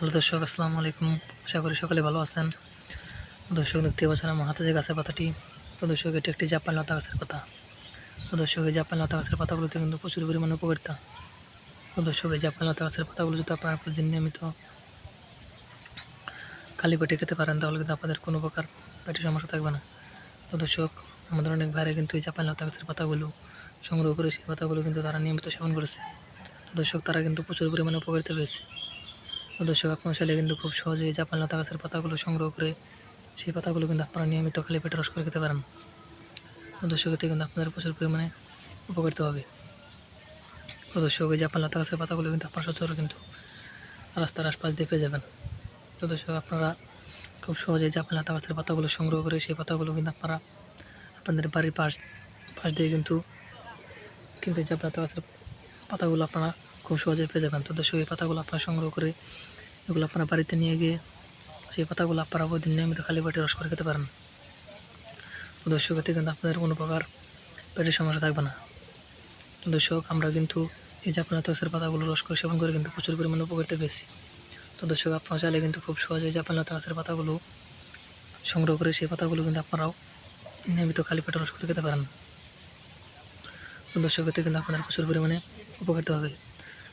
Hello দর্শক, আসসালামু আলাইকুম। আশা করি সকলে ভালো আছেন। দর্শক, দেখতে পাচ্ছেন আমার হাতে যে গাছের পাতাটি, তো দর্শক, এটি একটি জাপান লতা গাছের পাতা। তো দর্শক, এই জাপান লতা গাছের পাতাগুলোতে কিন্তু প্রচুর পরিমাণে উপকারিতা। তো দর্শক, এই জাপান লতা গাছের পাতাগুলো যদি আপনারা প্রতিদিন নিয়মিত খালি পেটে খেতে পারেন, তাহলে কিন্তু আপনাদের কোনো প্রকার পেটের সমস্যা থাকবে না। তো দর্শক, আমাদের অনেক বাইরে কিন্তু এই জাপান লতা গাছের পাতাগুলো সংগ্রহ করে, সেই পাতাগুলো কিন্তু তারা নিয়মিত সেবন করেছে। তো দর্শক, তারা কিন্তু প্রচুর পরিমাণে উপকারিতা পেয়েছে। তো দর্শক, আপনার চাইলে কিন্তু খুব সহজে এই জাপান লতা গাছের পাতাগুলো সংগ্রহ করে সেই পাতাগুলো কিন্তু আপনারা নিয়মিত খালি পেটে রস করে খেতে পারেন। দর্শক, এতে কিন্তু আপনাদের প্রচুর পরিমাণে উপকারিত হবে। দর্শক, এই জাপান লতা গাছের পাতাগুলো কিন্তু আপনার সচরাচর কিন্তু রাস্তার আশপাশ দিয়ে পেয়ে যাবেন। তো দর্শক, আপনারা খুব সহজে জাপান লতা গাছের পাতাগুলো সংগ্রহ করে সেই পাতাগুলো কিন্তু আপনারা আপনাদের বাড়ির পাশ পাশ দিয়ে কিন্তু কিন্তু জাপান লতা গাছের পাতাগুলো আপনারা খুব সহজে পেয়ে যাবেন। তো দর্শক, এই পাতাগুলো আপনারা সংগ্রহ করে এগুলো আপনারা বাড়িতে নিয়ে গিয়ে সেই পাতাগুলো আপনারা প্রতিদিন নিয়মিত খালি পেটে রস করে খেতে পারেন। তো দর্শক, এতে কিন্তু আপনাদের কোনো প্রকার পেটের সমস্যা থাকবে না। দর্শক, আমরা কিন্তু এই জাপান গাছের পাতাগুলো রস করে সেবন করে কিন্তু প্রচুর পরিমাণে উপকারিতা পেয়েছি তো দর্শক, আপনারা চাইলে কিন্তু খুব সহজে জাপান লতা গাছের পাতাগুলো সংগ্রহ করে সেই পাতাগুলো কিন্তু আপনারাও নিয়মিত খালি পেটে রস করে খেতে পারেন। দর্শক, এতে কিন্তু আপনাদের প্রচুর পরিমাণে উপকৃত হবে।